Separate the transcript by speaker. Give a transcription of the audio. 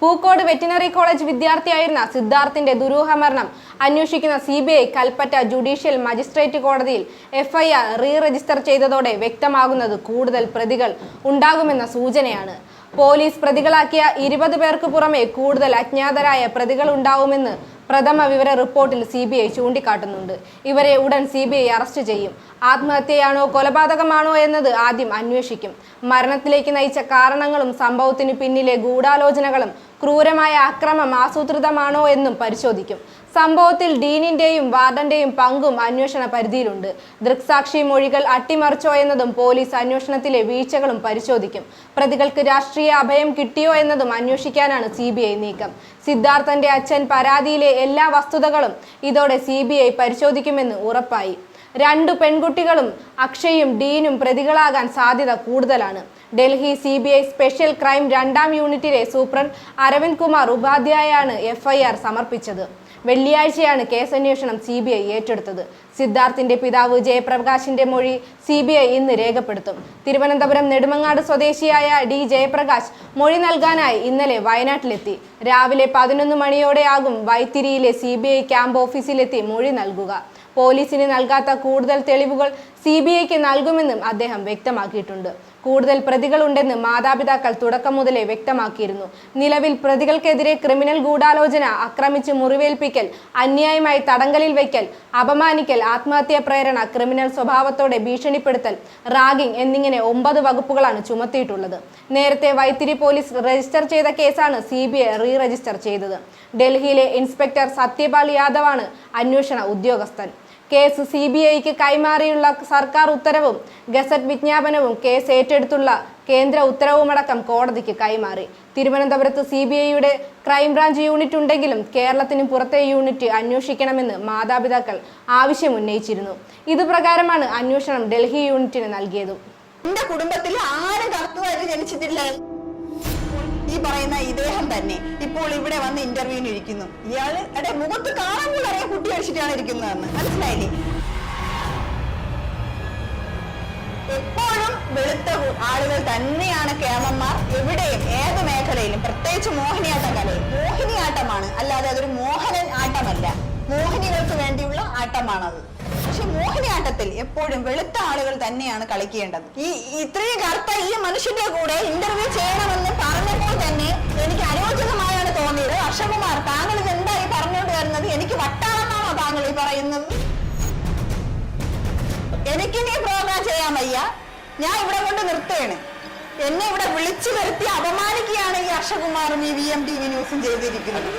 Speaker 1: Pookode veterinary college വിദ്യാർത്ഥിയായിരുന്ന സിദ്ധാർത്ഥിന്റെ ദുരൂഹ മരണം അന്വേഷിക്കുന്ന C B I Kalpetta judicial magistrate കോടതിയിൽ എഫ്ഐആർ റീ രജിസ്റ്റർ ചെയ്തതോടെ വ്യക്തമാകുന്നത് കൂടുതൽ പ്രതികൾ ഉണ്ടാകുമെന്ന സൂചനയാണ്. പോലീസ് പ്രതികളാക്കിയ ഇരുപത് പേർക്ക് പുറമെ കൂടുതൽ അജ്ഞാതരായ പ്രതികൾ ഉണ്ടാവുമെന്ന് പ്രഥമ വിവര റിപ്പോർട്ടിൽ സി ബി ഐ ചൂണ്ടിക്കാട്ടുന്നുണ്ട്. ഇവരെ ഉടൻ സി ബി ഐ അറസ്റ്റ് ചെയ്യും. ആത്മഹത്യയാണോ കൊലപാതകമാണോ എന്നത് ആദ്യം അന്വേഷിക്കും. മരണത്തിലേക്ക് നയിച്ച കാരണങ്ങളും സംഭവത്തിന് പിന്നിലെ ഗൂഢാലോചനകളും ക്രൂരമായ അക്രമം ആസൂത്രിതമാണോ എന്നും പരിശോധിക്കും. സംഭവത്തിൽ ഡീനിന്റെയും വാർഡന്റെയും പങ്കും അന്വേഷണ പരിധിയിലുണ്ട്. ദൃക്സാക്ഷി മൊഴികൾ അട്ടിമറിച്ചോ എന്നതും പോലീസ് അന്വേഷണത്തിലെ വീഴ്ചകളും പരിശോധിക്കും. പ്രതികൾക്ക് രാഷ്ട്രീയ അഭയം കിട്ടിയോ എന്നതും അന്വേഷിക്കാനാണ് സി നീക്കം. സിദ്ധാർത്ഥന്റെ അച്ഛൻ പരാതിയിലെ എല്ലാ വസ്തുതകളും ഇതോടെ സി പരിശോധിക്കുമെന്ന് ഉറപ്പായി. രണ്ടു പെൺകുട്ടികളും അക്ഷയും ഡീനും പ്രതികളാകാൻ സാധ്യത കൂടുതലാണ്. Delhi C B I special crime രണ്ടാം യൂണിറ്റിലെ സൂപ്രണ്ട് അരവിന്ദ് കുമാർ ഉപാധ്യായാണ് എഫ്ഐആർ സമർപ്പിച്ചത്. വെള്ളിയാഴ്ചയാണ് കേസന്വേഷണം സി ബി ഐ ഏറ്റെടുത്തത്. സിദ്ധാർത്ഥിന്റെ പിതാവ് ജയപ്രകാശിന്റെ മൊഴി സി ബി ഐ ഇന്ന് രേഖപ്പെടുത്തും. തിരുവനന്തപുരം നെടുമങ്ങാട് സ്വദേശിയായ ഡി ജയപ്രകാശ് മൊഴി നൽകാനായി ഇന്നലെ വയനാട്ടിലെത്തി. രാവിലെ പതിനൊന്ന് മണിയോടെയാകും വൈത്തിരിയിലെ സി ബി ഐ ക്യാമ്പ് ഓഫീസിലെത്തി മൊഴി നൽകുക. പോലീസിന് നൽകാത്ത കൂടുതൽ തെളിവുകൾ സി ബി ഐക്ക് നൽകുമെന്നും അദ്ദേഹം വ്യക്തമാക്കിയിട്ടുണ്ട്. കൂടുതൽ പ്രതികളുണ്ടെന്ന് മാതാപിതാക്കൾ തുടക്കം മുതലേ വ്യക്തമാക്കിയിരുന്നു. നിലവിൽ പ്രതികൾക്കെതിരെ ക്രിമിനൽ ഗൂഢാലോചന ആക്രമിച്ച് മുറിവേൽപ്പിക്കൽ അന്യായമായി തടങ്കലിൽ വയ്ക്കൽ അപമാനിക്കൽ ആത്മഹത്യാ പ്രേരണ ക്രിമിനൽ സ്വഭാവത്തോടെ ഭീഷണിപ്പെടുത്തൽ റാഗിംഗ് എന്നിങ്ങനെ ഒമ്പത് വകുപ്പുകളാണ് ചുമത്തിയിട്ടുള്ളത്. നേരത്തെ വൈത്തിരി പോലീസ് രജിസ്റ്റർ ചെയ്ത കേസാണ് C B I re register ചെയ്തത്. ഡൽഹിയിലെ ഇൻസ്പെക്ടർ സത്യപാൽ യാദവാണ് അന്വേഷണ ഉദ്യോഗസ്ഥൻ. കേസ് സി ബി ഐക്ക് കൈമാറിയുള്ള സർക്കാർ ഉത്തരവും ഗസറ്റ് വിജ്ഞാപനവും കേസ് ഏറ്റെടുത്തുള്ള കേന്ദ്ര ഉത്തരവുമടക്കം കോടതിക്ക് കൈമാറി. തിരുവനന്തപുരത്ത് സി ബി ഐയുടെ ക്രൈംബ്രാഞ്ച് യൂണിറ്റ് ഉണ്ടെങ്കിലും കേരളത്തിന് പുറത്തെ യൂണിറ്റ് അന്വേഷിക്കണമെന്ന് മാതാപിതാക്കൾ ആവശ്യമുന്നയിച്ചിരുന്നു. ഇതുപ്രകാരമാണ് അന്വേഷണം ഡൽഹി യൂണിറ്റിന് നൽകിയതും.
Speaker 2: എന്റെ കുടുംബത്തിൽ ആരും കറുത്തതായിട്ട് ജനിച്ചിട്ടില്ല. ഈ പറയുന്ന ഇദ്ദേഹം തന്നെ ഇപ്പോൾ ഇവിടെ വന്ന് ഇന്റർവ്യൂവിന് ഇരിക്കുന്നു. ഇയാൾ എടെ മുഖത്ത് കാണാൻ പോലും അടിച്ചിട്ടാണ് ഇരിക്കുന്നതെന്ന്. മനസ്സിലായില്ലേ? എപ്പോഴും വെളുത്ത ആളുകൾ തന്നെയാണ് കേമന്മാർ. എവിടെയും ഏത് മേഖലയിലും. പ്രത്യേകിച്ച് മോഹിനിയാട്ട കലയിൽ. മോഹിനിയാട്ടമാണ്. അല്ലാതെ അതൊരു മോഹനൻ ആട്ടമല്ല. മോഹിനികൾക്ക് വേണ്ടിയുള്ള ആട്ടമാണത്. പക്ഷെ മോഹിനിയാട്ടത്തിൽ എപ്പോഴും വെളുത്ത ആളുകൾ തന്നെയാണ് കളിക്കേണ്ടത്. ഈ ഇത്രയും കറുത്ത ഈ മനുഷ്യന്റെ കൂടെ ഇന്റർവ്യൂ ചെയ്യണമെന്ന് പറയുന്നത് നീ പ്രോഗ്രാം ചെയ്യാൻ വയ്യ. ഞാൻ ഇവിടെ കൊണ്ട് നിർത്തുകയാണ്. എന്നെ ഇവിടെ വിളിച്ചു വരുത്തി അപമാനിക്കുകയാണ് ഈ അക്ഷകുമാറും ഈ വി എം ടി വി ന്യൂസും ചെയ്തിരിക്കുന്നത്.